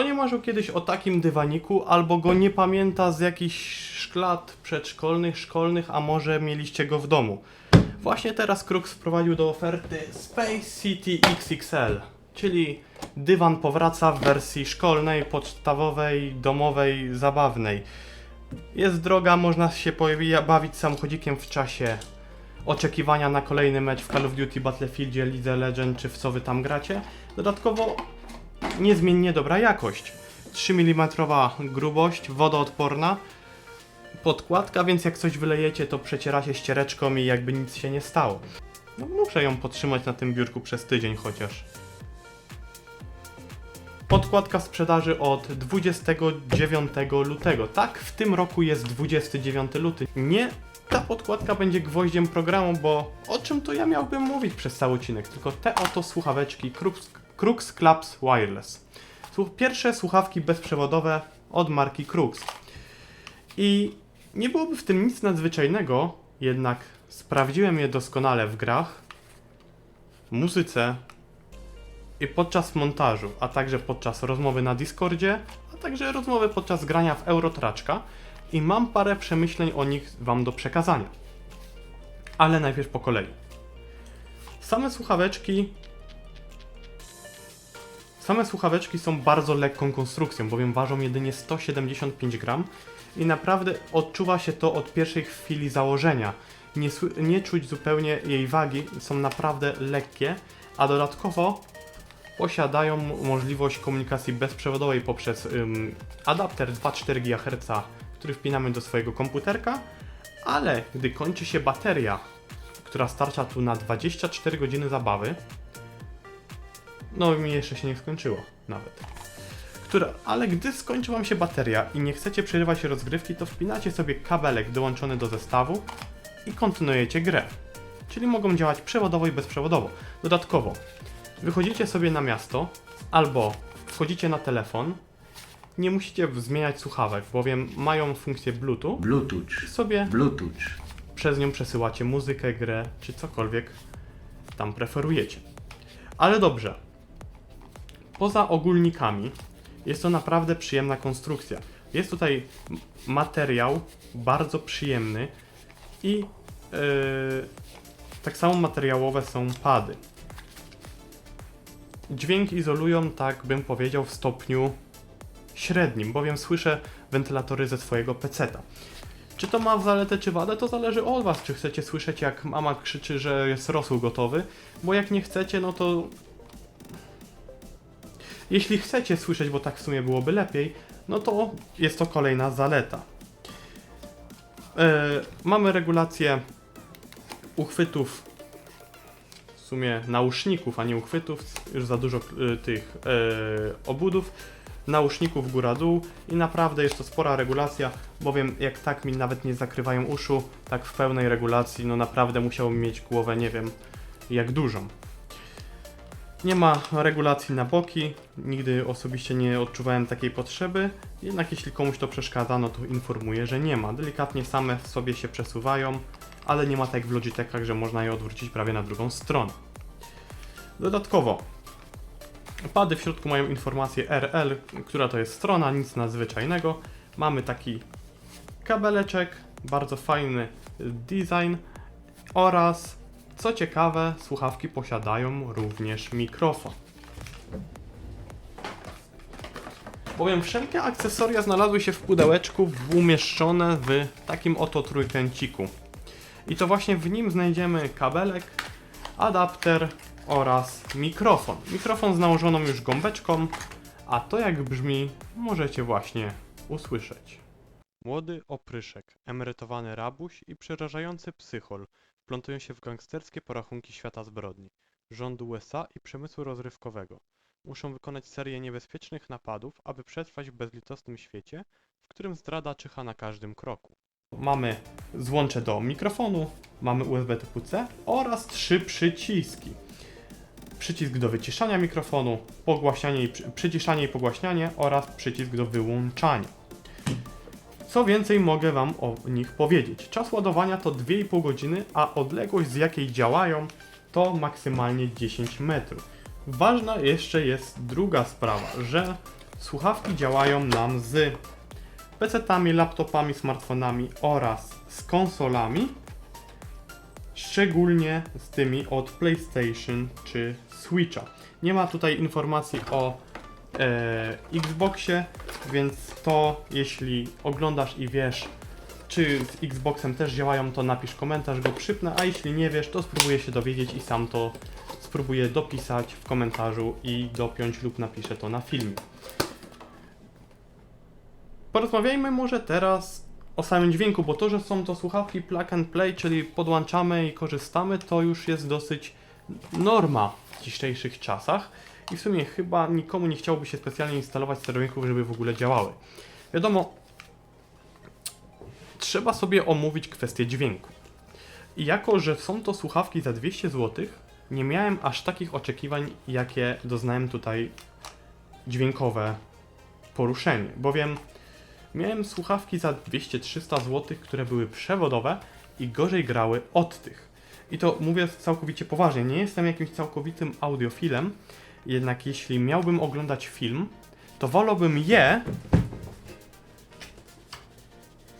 Kto nie marzył kiedyś o takim dywaniku, albo go nie pamięta z jakichś szklat przedszkolnych, szkolnych, a może mieliście go w domu? Właśnie teraz Krux wprowadził do oferty Space City XXL, czyli dywan powraca w wersji szkolnej, podstawowej, domowej, zabawnej. Jest droga, można się bawić samochodzikiem w czasie oczekiwania na kolejny mecz w Call of Duty, Battlefieldzie, League Legend, czy w co wy tam gracie. Dodatkowo niezmiennie dobra jakość. 3 mm grubość, wodoodporna, podkładka, więc jak coś wylejecie, to przecieracie ściereczką i jakby nic się nie stało. No muszę ją podtrzymać na tym biurku przez tydzień chociaż. Podkładka w sprzedaży od 29 lutego. Tak, w tym roku jest 29 luty. Nie, ta podkładka będzie gwoździem programu, bo o czym to ja miałbym mówić przez cały odcinek? Tylko te oto słuchaweczki Crux, Crux Clubs Wireless. Pierwsze słuchawki bezprzewodowe od marki Crux. I nie byłoby w tym nic nadzwyczajnego, jednak sprawdziłem je doskonale w grach, muzyce i podczas montażu, a także podczas rozmowy na Discordzie, a także rozmowy podczas grania w Eurotraczka i mam parę przemyśleń o nich Wam do przekazania. Ale najpierw po kolei. Same słuchaweczki Same słuchaweczki są bardzo lekką konstrukcją, bowiem ważą jedynie 175 gram i naprawdę odczuwa się to od pierwszej chwili założenia. Nie, nie czuć zupełnie jej wagi, są naprawdę lekkie, a dodatkowo posiadają możliwość komunikacji bezprzewodowej poprzez ym, adapter 2,4 GHz, który wpinamy do swojego komputerka, ale gdy kończy się bateria, która starcza tu na 24 godziny zabawy, no mi jeszcze się nie skończyło nawet. Która, ale gdy skończy wam się bateria i nie chcecie przerywać rozgrywki, to wpinacie sobie kabelek dołączony do zestawu i kontynuujecie grę. Czyli mogą działać przewodowo i bezprzewodowo. Dodatkowo, wychodzicie sobie na miasto albo wchodzicie na telefon. Nie musicie zmieniać słuchawek, bowiem mają funkcję Bluetooth. Bluetooth. Sobie Bluetooth. przez nią przesyłacie muzykę, grę czy cokolwiek tam preferujecie. Ale dobrze. Poza ogólnikami jest to naprawdę przyjemna konstrukcja. Jest tutaj materiał bardzo przyjemny i yy, tak samo materiałowe są pady. Dźwięk izolują, tak bym powiedział, w stopniu średnim, bowiem słyszę wentylatory ze swojego peceta. Czy to ma zaletę czy wadę, to zależy od was, czy chcecie słyszeć jak mama krzyczy, że jest rosół gotowy, bo jak nie chcecie, no to... Jeśli chcecie słyszeć, bo tak w sumie byłoby lepiej, no to jest to kolejna zaleta. E, mamy regulację uchwytów, w sumie nauszników, a nie uchwytów, już za dużo e, tych e, obudów, nauszników góra-dół i naprawdę jest to spora regulacja, bowiem jak tak mi nawet nie zakrywają uszu, tak w pełnej regulacji, no naprawdę musiałbym mieć głowę, nie wiem, jak dużą. Nie ma regulacji na boki, nigdy osobiście nie odczuwałem takiej potrzeby, jednak jeśli komuś to przeszkadza, no to informuję, że nie ma. Delikatnie same w sobie się przesuwają, ale nie ma tak jak w Logitechach, że można je odwrócić prawie na drugą stronę. Dodatkowo, Pady w środku mają informację RL, która to jest strona, nic nadzwyczajnego. Mamy taki kabeleczek, bardzo fajny design oraz, co ciekawe, słuchawki posiadają również mikrofon. Bowiem wszelkie akcesoria znalazły się w pudełeczku umieszczone w takim oto trójkęciku. I to właśnie w nim znajdziemy kabelek, adapter oraz mikrofon. Mikrofon z nałożoną już gąbeczką, a to jak brzmi możecie właśnie usłyszeć. Młody opryszek, emerytowany rabuś i przerażający psychol wplątują się w gangsterskie porachunki świata zbrodni, rządu USA i przemysłu rozrywkowego. Muszą wykonać serię niebezpiecznych napadów, aby przetrwać w bezlitosnym świecie, w którym zdrada czyha na każdym kroku. Mamy złącze do mikrofonu, mamy USB typu C oraz trzy przyciski. Przycisk do wyciszania mikrofonu, pogłaśnianie i przy- przyciszanie i pogłaśnianie oraz przycisk do wyłączania. Co więcej mogę Wam o nich powiedzieć? Czas ładowania to 2,5 godziny, a odległość z jakiej działają to maksymalnie 10 metrów. Ważna jeszcze jest druga sprawa, że Słuchawki działają nam z PC-tami, laptopami, smartfonami oraz z konsolami, szczególnie z tymi od PlayStation czy Switcha. Nie ma tutaj informacji o e, Xboxie, więc to jeśli oglądasz i wiesz, czy z Xboxem też działają, to napisz komentarz, go przypnę, a jeśli nie wiesz, to spróbuję się dowiedzieć i sam to spróbuję dopisać w komentarzu i dopiąć lub napiszę to na filmie. Porozmawiajmy może teraz o samym dźwięku, bo to, że są to słuchawki plug and play, czyli podłączamy i korzystamy, to już jest dosyć norma w dzisiejszych czasach i w sumie chyba nikomu nie chciałoby się specjalnie instalować sterowników, żeby w ogóle działały. Wiadomo, trzeba sobie omówić kwestię dźwięku. I jako, że są to słuchawki za 200 zł, nie miałem aż takich oczekiwań, jakie doznałem tutaj dźwiękowe poruszenie, bowiem miałem słuchawki za 200-300 zł, które były przewodowe i gorzej grały od tych. I to mówię całkowicie poważnie, nie jestem jakimś całkowitym audiofilem, jednak jeśli miałbym oglądać film, to wolałbym je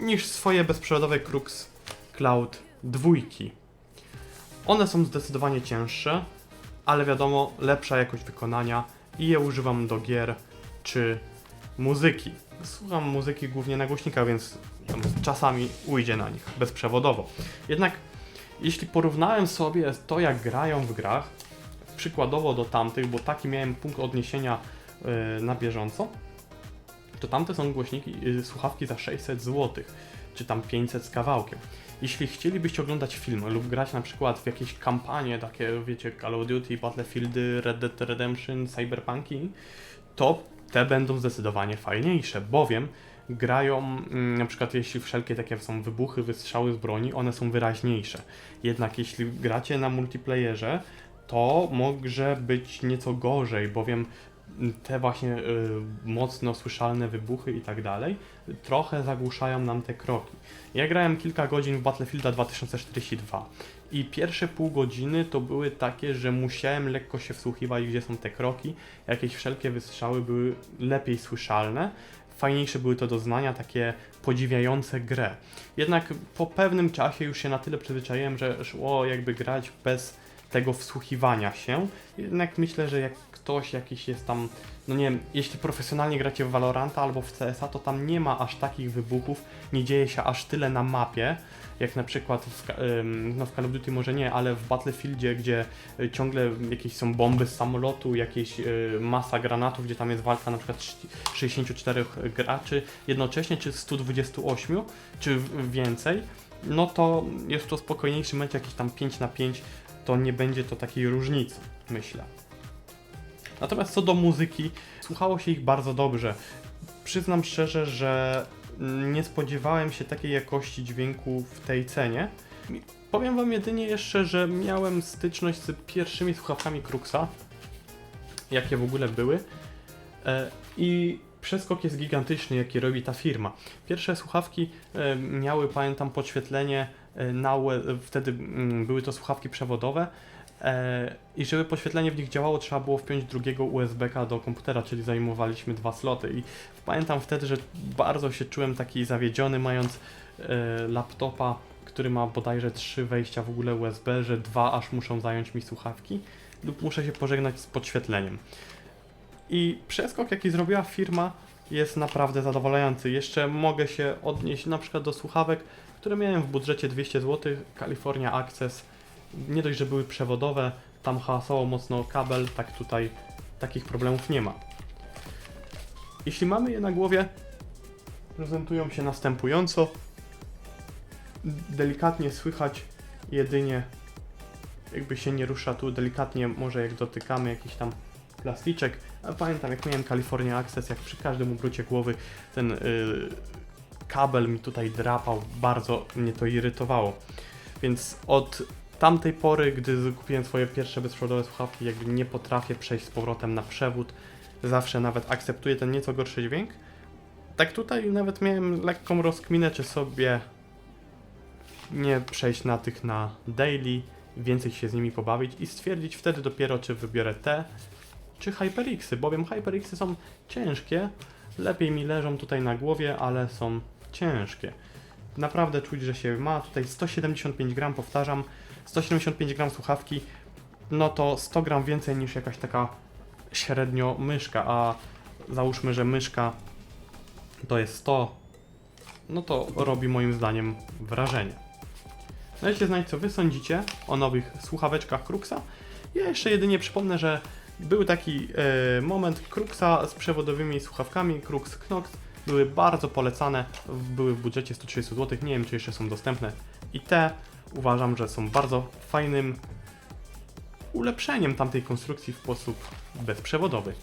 niż swoje bezprzewodowe Crux Cloud 2. One są zdecydowanie cięższe, ale wiadomo, lepsza jakość wykonania i je używam do gier czy muzyki. Słucham muzyki głównie na głośnikach, więc czasami ujdzie na nich bezprzewodowo. Jednak jeśli porównałem sobie to, jak grają w grach, przykładowo do tamtych, bo taki miałem punkt odniesienia yy, na bieżąco, to tamte są głośniki, yy, słuchawki za 600 zł, czy tam 500 z kawałkiem. Jeśli chcielibyście oglądać film lub grać na przykład w jakieś kampanie, takie wiecie, Call of Duty, Battlefieldy, Red Dead Redemption, Cyberpunki, to te będą zdecydowanie fajniejsze, bowiem grają, mm, na przykład jeśli wszelkie takie są wybuchy, wystrzały z broni, one są wyraźniejsze. Jednak jeśli gracie na multiplayerze, to może być nieco gorzej, bowiem te właśnie y, mocno słyszalne wybuchy i tak dalej trochę zagłuszają nam te kroki. Ja grałem kilka godzin w Battlefielda 2042 i pierwsze pół godziny to były takie, że musiałem lekko się wsłuchiwać, gdzie są te kroki. Jakieś wszelkie wystrzały były lepiej słyszalne. Fajniejsze były to doznania, takie podziwiające grę. Jednak po pewnym czasie już się na tyle przyzwyczaiłem, że szło jakby grać bez tego wsłuchiwania się. Jednak myślę, że jak ktoś jakiś jest tam, no nie wiem, jeśli profesjonalnie gracie w Valoranta albo w CS-a, to tam nie ma aż takich wybuchów, nie dzieje się aż tyle na mapie, jak na przykład w, no w Call of Duty może nie, ale w Battlefieldzie, gdzie y, ciągle jakieś są bomby z samolotu, jakieś y, masa granatów, gdzie tam jest walka na przykład trz- 64 graczy jednocześnie, czy 128, czy więcej, no to jest to spokojniejszy mecz, jakiś tam 5 na 5, to nie będzie to takiej różnicy, myślę. Natomiast co do muzyki, słuchało się ich bardzo dobrze. Przyznam szczerze, że nie spodziewałem się takiej jakości dźwięku w tej cenie. Powiem Wam jedynie jeszcze, że miałem styczność z pierwszymi słuchawkami Cruxa, jakie w ogóle były. E, I przeskok jest gigantyczny, jaki robi ta firma. Pierwsze słuchawki e, miały, pamiętam, podświetlenie na UE, wtedy mm, były to słuchawki przewodowe. E, I żeby podświetlenie w nich działało, trzeba było wpiąć drugiego USB-ka do komputera, czyli zajmowaliśmy dwa sloty. I pamiętam wtedy, że bardzo się czułem taki zawiedziony, mając e, laptopa, który ma bodajże trzy wejścia w ogóle USB, że dwa aż muszą zająć mi słuchawki, lub muszę się pożegnać z podświetleniem. I przeskok, jaki zrobiła firma, jest naprawdę zadowalający. Jeszcze mogę się odnieść na przykład do słuchawek, które miałem w budżecie 200 zł, California Access. Nie dość, że były przewodowe, tam hałasował mocno kabel, tak tutaj takich problemów nie ma. Jeśli mamy je na głowie, prezentują się następująco. Delikatnie słychać jedynie jakby się nie rusza tu delikatnie, może jak dotykamy jakiś tam plasticzek. A pamiętam jak miałem California Access, jak przy każdym obrócie głowy ten y, kabel mi tutaj drapał, bardzo mnie to irytowało. Więc od tamtej pory, gdy kupiłem swoje pierwsze bezprzewodowe słuchawki, jakby nie potrafię przejść z powrotem na przewód. Zawsze nawet akceptuję ten nieco gorszy dźwięk. Tak tutaj nawet miałem lekką rozkminę, czy sobie nie przejść na tych na daily, więcej się z nimi pobawić i stwierdzić wtedy dopiero, czy wybiorę te, czy HyperXy, bowiem HyperXy są ciężkie, lepiej mi leżą tutaj na głowie, ale są ciężkie. Naprawdę czuć, że się ma. Tutaj 175 gram, powtarzam, 175 gram słuchawki, no to 100 gram więcej niż jakaś taka średnio myszka, a załóżmy, że myszka to jest 100, no to robi moim zdaniem wrażenie. Dajcie znać, co wy sądzicie o nowych słuchaweczkach Kruxa. Ja jeszcze jedynie przypomnę, że był taki e, moment Kruxa z przewodowymi słuchawkami, Krux Knox. Były bardzo polecane, były w budżecie 130 zł, nie wiem czy jeszcze są dostępne. I te uważam, że są bardzo fajnym ulepszeniem tamtej konstrukcji w sposób bezprzewodowy.